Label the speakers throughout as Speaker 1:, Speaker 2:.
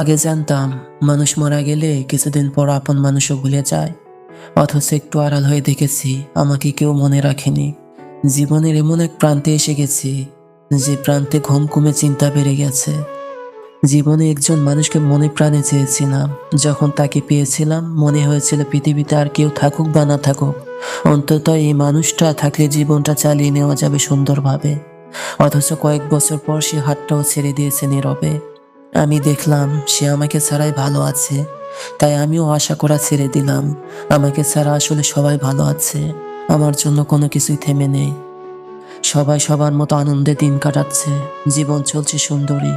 Speaker 1: আগে জানতাম, মানুষ মারা গেলে কিছুদিন পর আপন মানুষও ভুলে যায়। অথচ একটু আড়াল হয়ে দেখেছি, আমাকে কেউ মনে রাখেনি। জীবনের এমন এক প্রান্তে এসে গেছি, যে প্রান্তে ঘুম কমে চিন্তা বেড়ে গেছে। জীবনে একজন মানুষকে মনে প্রাণে চেয়েছিলাম। যখন তাকে পেয়েছিলাম, মনে হয়েছিল পৃথিবীতে আর কেউ থাকুক বা না থাকুক। অন্তত এই মানুষটা থাকলে জীবনটা চালিয়ে নেওয়া যাবে সুন্দরভাবে। অথচ কয়েক বছর পর সে হাতটাও ছেড়ে দিয়েছে নীরবে। আমি দেখলাম সে আমাকে ছাড়াই ভালো আছে। তাই আমিও আশা করা ছেড়ে দিলাম, আমাকে ছাড়া আসলে সবাই ভালো আছে, আমার জন্য কোনো কিছুই থেমে নেই। সবাই সবার মতো আনন্দে দিন কাটাচ্ছে, জীবন চলছে সুন্দরী,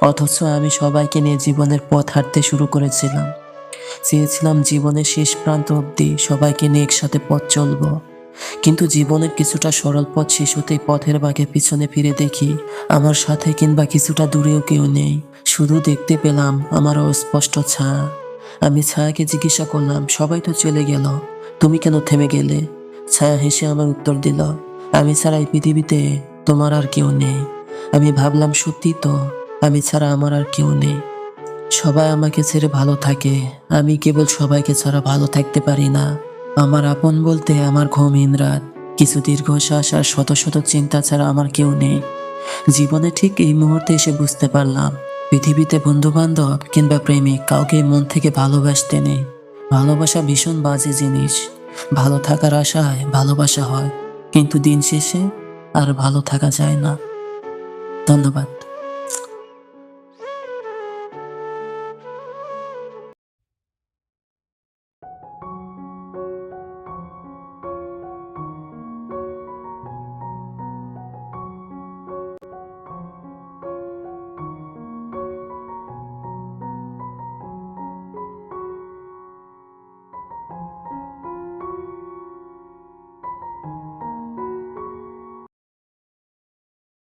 Speaker 1: অথচ আমি সবাইকে নিয়ে জীবনের পথ হাঁটতে শুরু করেছিলাম। চেয়েছিলাম জীবনের শেষ প্রান্ত অবধি সবাইকে নিয়ে একসাথে পথ চলবো। কিন্তু জীবনের কিছুটা সরল পথ শেষ হতেই পথের বাঁকে পিছনে ফিরে দেখি, আমার সাথে কিংবা কিছুটা দূরেও কেউ নেই। শুধু দেখতে পেলাম আমার অস্পষ্ট ছায়া আমি ছায়াকে জিজ্ঞাসা করলাম, সবাই তো চলে গেল, তুমি কেন থেমে গেলে? ছায়া হেসে আমার উত্তর দিল, আমি ছাড়া এই পৃথিবীতে তোমার আর কেউ নেই। আমি ভাবলাম, সত্যি তো, আমি ছাড়া আমার আর কেউ নেই। সবাই আমাকে ছেড়ে ভালো থাকে। আমি কেবল সবাইকে ছাড়া ভালো থাকতে পারি না। আমার আপন বলতে আমার ঘুমহীন রাত। কিছু দীর্ঘশ্বাস আর শত শত চিন্তা ছাড়া আমার কেউ নেই। জীবনে ঠিক এই মুহূর্তে এসে বুঝতে পারলাম, পৃথিবীতে বন্ধু বান্ধব কিংবা প্রেমিক কাউকে মন থেকে ভালোবাসতে নেই। ভালোবাসা ভীষণ বাজে জিনিস। ভালো থাকার আশায় ভালোবাসা হয়, কিন্তু দিন শেষে আর ভালো থাকা যায় না। ধন্যবাদ।